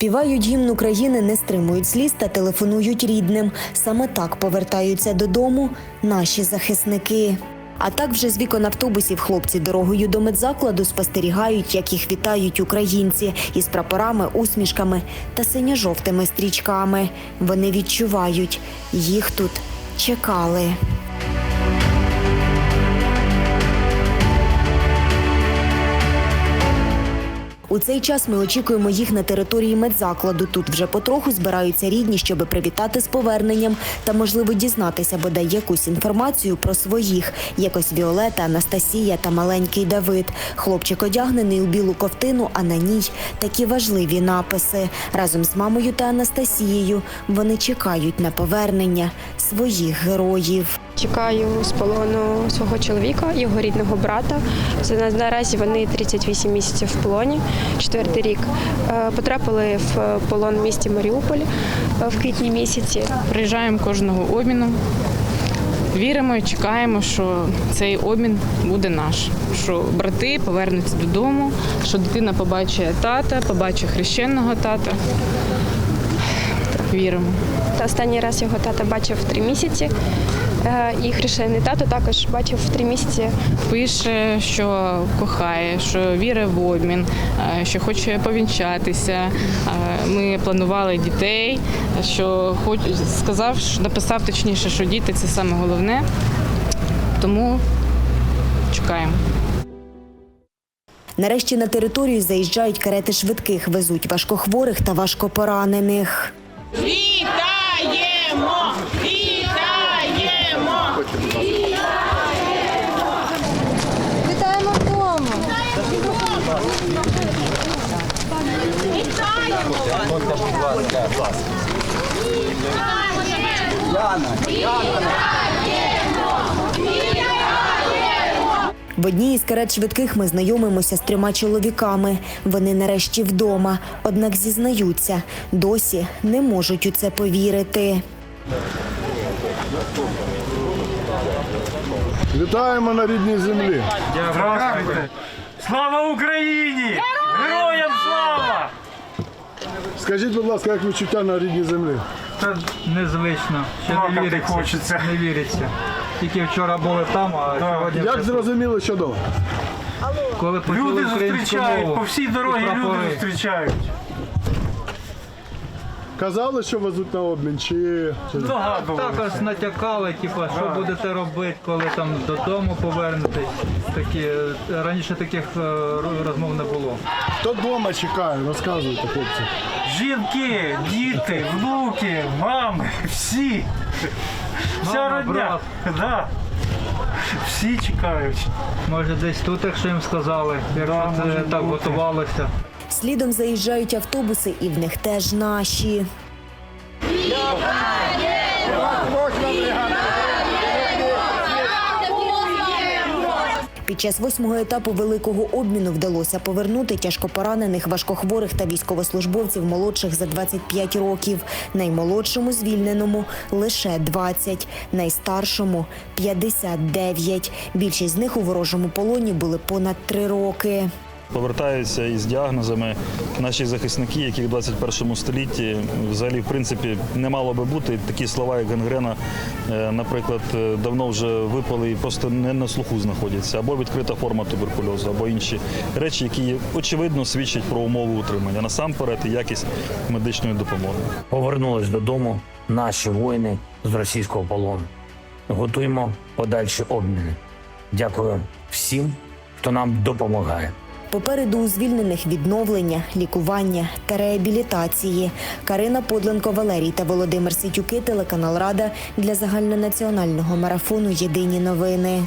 Співають гімн України, не стримують сліз та телефонують рідним. Саме так повертаються додому наші захисники. А так вже з вікон автобусів хлопці дорогою до медзакладу спостерігають, як їх вітають українці із прапорами, усмішками та синьо-жовтими стрічками. Вони відчувають, їх тут чекали. У цей час ми очікуємо їх на території медзакладу. Тут вже потроху збираються рідні, щоби привітати з поверненням та, можливо, дізнатися бодай якусь інформацію про своїх. Якось Віолета, Анастасія та маленький Давид. Хлопчик одягнений у білу ковтину, а на ній такі важливі написи. Разом з мамою та Анастасією вони чекають на повернення своїх героїв. Чекаю з полону свого чоловіка, його рідного брата. Наразі вони 38 місяців в полоні, четвертий рік. Е, Потрапили в полон в місті Маріуполь е, в квітні місяці. Приїжджаємо кожного обміну. Віримо і чекаємо, що цей обмін буде наш. Що брати повернуться додому, що дитина побачить тата, побачить хрещеного тата. Віримо. Та останній раз його тата бачив три місяці. Е, І хрещений тато також бачив в три місяці. Пише, що кохає, що вірить в обмін, е, що хоче повінчатися. Е, Ми планували дітей, що хоч сказав, що- написав точніше, що діти це саме головне. Тому чекаємо. Нарешті на територію заїжджають карети швидких, везуть важкохворих та важкопоранених. Вітаємо! Вітаємо вдома. В одній із карет швидких ми знайомимося з трьома чоловіками. Вони нарешті вдома, однак зізнаються, досі не можуть у це повірити. Вітаємо на рідній землі. Слава Україні! Скажіть, будь ласка, як відчуття на рідній землі? Це незвично. Ще Плакати не віриться. хочеться. Не віриться. Тільки вчора були там, а сьогодні Як вже зрозуміли, що дома? коли почули Люди українську зустрічають, мову по всій і дорозі люди прапори. зустрічають. Казали, що везуть на обмін, чи. Догадувалися. Також натякали, типу, що будете робити, коли там додому повернетесь. Такі е, раніше таких е, ро- розмов не було. хто вдома чекає? Розказуйте, хлопці. Жінки, діти, внуки, мами, всі. Вся Мама, родня. Да. Всі чекають. Може, десь тут, якщо їм сказали, якщо Да, це може так бути. готувалося. Слідом заїжджають автобуси, і в них теж наші. Під час восьмого етапу великого обміну вдалося повернути тяжкопоранених, важкохворих та військовослужбовців молодших за 25 років. Наймолодшому звільненому лише 20, найстаршому 59. Більшість з них у ворожому полоні були понад три роки. Повертаються із діагнозами наші захисники, які в 21 столітті взагалі в принципі не мало би бути. Такі слова, як гангрена, е, наприклад, е, давно вже випали і просто не на слуху знаходяться, або відкрита форма туберкульозу, або інші речі, які очевидно свідчать про умови утримання насамперед і якість медичної допомоги. Повернулись додому наші воїни з російського полону. Готуємо подальші обміни. Дякую всім, хто нам допомагає. Попереду у звільнених відновлення, лікування та реабілітації. Карина Подленко, Валерій та Володимир Ситюки, телеканал Рада для загальнонаціонального марафону Єдині новини.